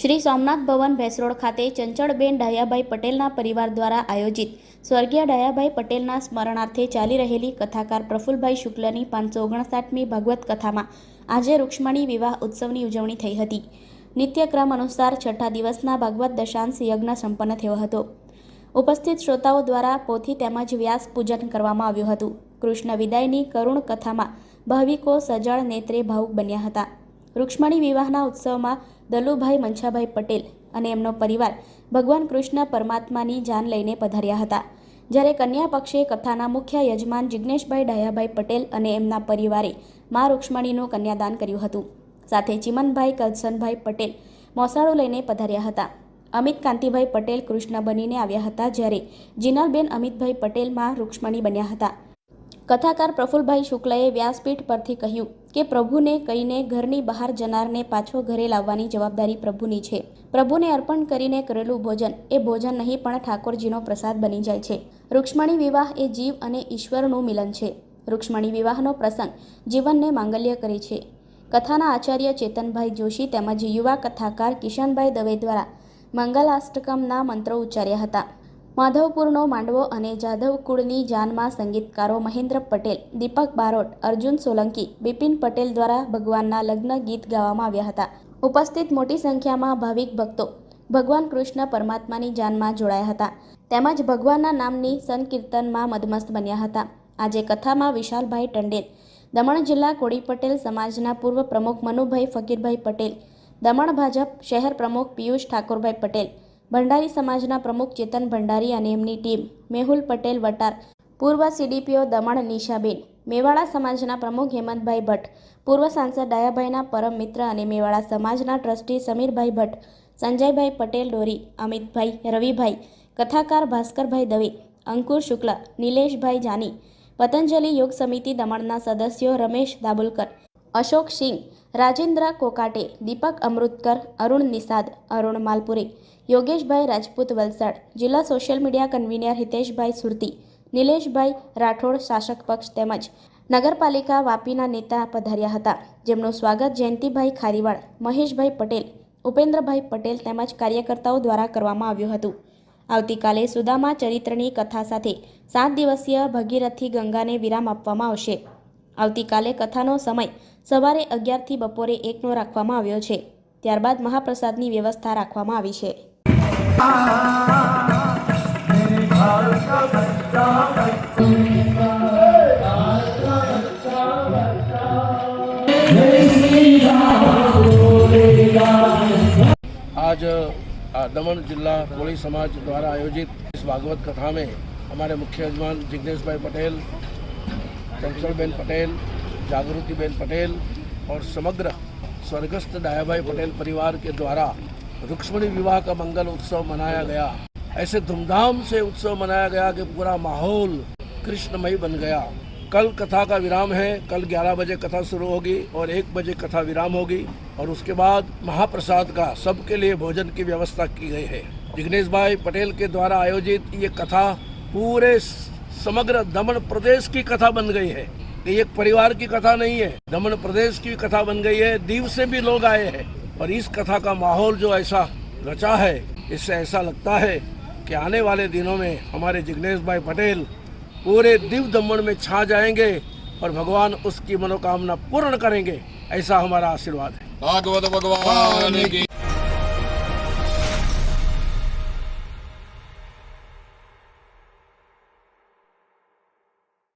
શ્રી સોમનાથ ભવન ભેસરોડ ખાતે ચંચળબેન ડાયાભાઈ પટેલના પરિવાર દ્વારા આયોજિત સ્વર્ગીય ડાયાભાઈ પટેલના સ્મરણાર્થે ચાલી રહેલી કથાકાર પ્રફુલભાઈ શુક્લની પાંચસો ઓગણસાઠમી ભાગવત કથામાં આજે રૂક્ષ્મણી વિવાહ ઉત્સવની ઉજવણી થઈ હતી. નિત્યક્રમ અનુસાર છઠ્ઠા દિવસના ભાગવત દશાંશ યજ્ઞ સંપન્ન થયો હતો. ઉપસ્થિત શ્રોતાઓ દ્વારા પોથી તેમજ વ્યાસ પૂજન કરવામાં આવ્યું હતું. કૃષ્ણ વિદાયની કરુણ કથામાં ભાવિકો સજળ નેત્રે ભાવુક બન્યા હતા. રૂક્ષ્મણી વિવાહના ઉત્સવમાં દલુભાઈ મંછાભાઈ પટેલ અને એમનો પરિવાર ભગવાન કૃષ્ણ પરમાત્માની જાન લઈને પધાર્યા હતા. જ્યારે કન્યા પક્ષે કથાના મુખ્ય યજમાન જિજ્ઞેશભાઈ ડાયાભાઈ પટેલ અને એમના પરિવારે મા રૂક્ષ્મણીનું કન્યાદાન કર્યું હતું. સાથે ચિમનભાઈ કરસનભાઈ પટેલ મોસાળો લઈને પધાર્યા હતા. અમિત કાંતિભાઈ પટેલ કૃષ્ણ બનીને આવ્યા હતા જ્યારે જીનલબેન અમિતભાઈ પટેલમાં રૂક્ષ્મણી બન્યા હતા. કથાકાર પ્રફુલભાઈ શુક્લએ વ્યાસપીઠ પરથી કહ્યું કે પ્રભુને કહીને ઘરની બહાર જનારને પાછો ઘરે લાવવાની જવાબદારી પ્રભુની છે. પ્રભુને અર્પણ કરીને કરેલું ભોજન એ ભોજન નહીં પણ ઠાકોરજીનો પ્રસાદ બની જાય છે. રૂક્ષ્મણી વિવાહ એ જીવ અને ઈશ્વરનું મિલન છે. રૂક્ષ્મણી વિવાહનો પ્રસંગ જીવનને માંગલ્ય કરે છે. કથાના આચાર્ય ચેતનભાઈ જોશી તેમજ યુવા કથાકાર કિશનભાઈ દવે દ્વારા મંગલાષ્ટકમના મંત્રો ઉચ્ચાર્યા હતા. માધવપુરનો માંડવો અને જાધવ કુળની જાનમાં સંગીતકારો મહેન્દ્ર પટેલ, દીપક બારોટ, અર્જુન સોલંકી, બિપિન પટેલ દ્વારા ભગવાનના લગ્ન ગીત ગાવામાં આવ્યા હતા. ઉપસ્થિત મોટી સંખ્યામાં ભાવિક ભક્તો ભગવાન કૃષ્ણ પરમાત્માની જાનમાં જોડાયા હતા. તેમજ ભગવાનના નામની સંકીર્તનમાં મદમસ્ત બન્યા હતા. આજે કથામાં વિશાલભાઈ ટંડેલ, દમણ જિલ્લા કોળી પટેલ સમાજના પૂર્વ પ્રમુખ મનુભાઈ ફકીરભાઈ પટેલ, દમણ ભાજપ શહેર પ્રમુખ પિયુષ ઠાકોરભાઈ પટેલ ભંડારી સમાજના પ્રમુખ ચેતન ભંડારી અને એમની ટીમ મેહુલ પટેલ વટાર, પૂર્વ સીડીપીઓ દમણ નિશાબેન, મેવાડા સમાજના પ્રમુખ હેમંતભાઈ ભટ્ટ, પૂર્વ સાંસદ ડાયાભાઈના પરમ મિત્ર અને મેવાડા સમાજના ટ્રસ્ટી સમીરભાઈ ભટ્ટ, સંજયભાઈ પટેલ ડોરી, અમિતભાઈ રવિભાઈ, કથાકાર ભાસ્કરભાઈ દવે, અંકુર શુક્લ, નિલેશભાઈ જાની, પતંજલિ યોગ સમિતિ દમણના સદસ્યો રમેશ દાબુલકર અશોક સિંહ, રાજેન્દ્ર કોકાટે, દીપક અમૃતકર, અરુણ નિષાદ, અરુણ માલપુરે, યોગેશભાઈ રાજપૂત વલસાડ, જિલ્લા social media convener Hiteshbhai Surti, Nileshbhai Rathod શાસક પક્ષ તેમજ નગરપાલિકા વાપીના નેતા પધાર્યા હતા. જેમનું સ્વાગત જયંતિભાઈ ખારીવાડ મહેશભાઈ પટેલ, ઉપેન્દ્રભાઈ પટેલ તેમજ કાર્યકર્તાઓ દ્વારા કરવામાં આવ્યું હતું. આવતીકાલે સુદામા ચરિત્રની કથા સાથે સાત દિવસીય ભગીરથી ગંગાને વિરામ આપવામાં આવશે. આવતીકાલે કથાનો સમય સવારે અગિયારથી બપોરે એકનો રાખવામાં આવ્યો છે ત્યારબાદ મહાપ્રસાદની વ્યવસ્થા રાખવામાં આવી છે आज आ, दमन जिला कोली समाज द्वारा आयोजित इस भागवत कथा में हमारे मुख्य यजमान जिग्नेश भाई पटेल चंचलबेन पटेल जागृतिबेन पटेल और समग्र स्वर्गस्थ डायाभाई पटेल परिवार के द्वारा रुक्ष्मणी विवाह का मंगल उत्सव मनाया गया। ऐसे धूमधाम से उत्सव मनाया गया कि पूरा माहौल कृष्णमयी बन गया। कल कथा का विराम है, कल 11 बजे कथा शुरू होगी और 1 बजे कथा विराम होगी और उसके बाद महाप्रसाद का सबके लिए भोजन की व्यवस्था की गई है। जिग्नेश भाई पटेल के द्वारा आयोजित ये कथा पूरे समग्र दमन प्रदेश की कथा बन गई है। ये एक परिवार की कथा नहीं है, दमन प्रदेश की कथा बन गई है, दीव से भी लोग आए हैं। और इस कथा का माहौल जो ऐसा रचा है, इससे ऐसा लगता है कि आने वाले दिनों में हमारे जिग्नेश भाई पटेल पूरे दिव दमन में छा जाएँगे और भगवान उसकी मनोकामना पूर्ण करेंगे, ऐसा हमारा आशीर्वाद है। भागवत भगवान की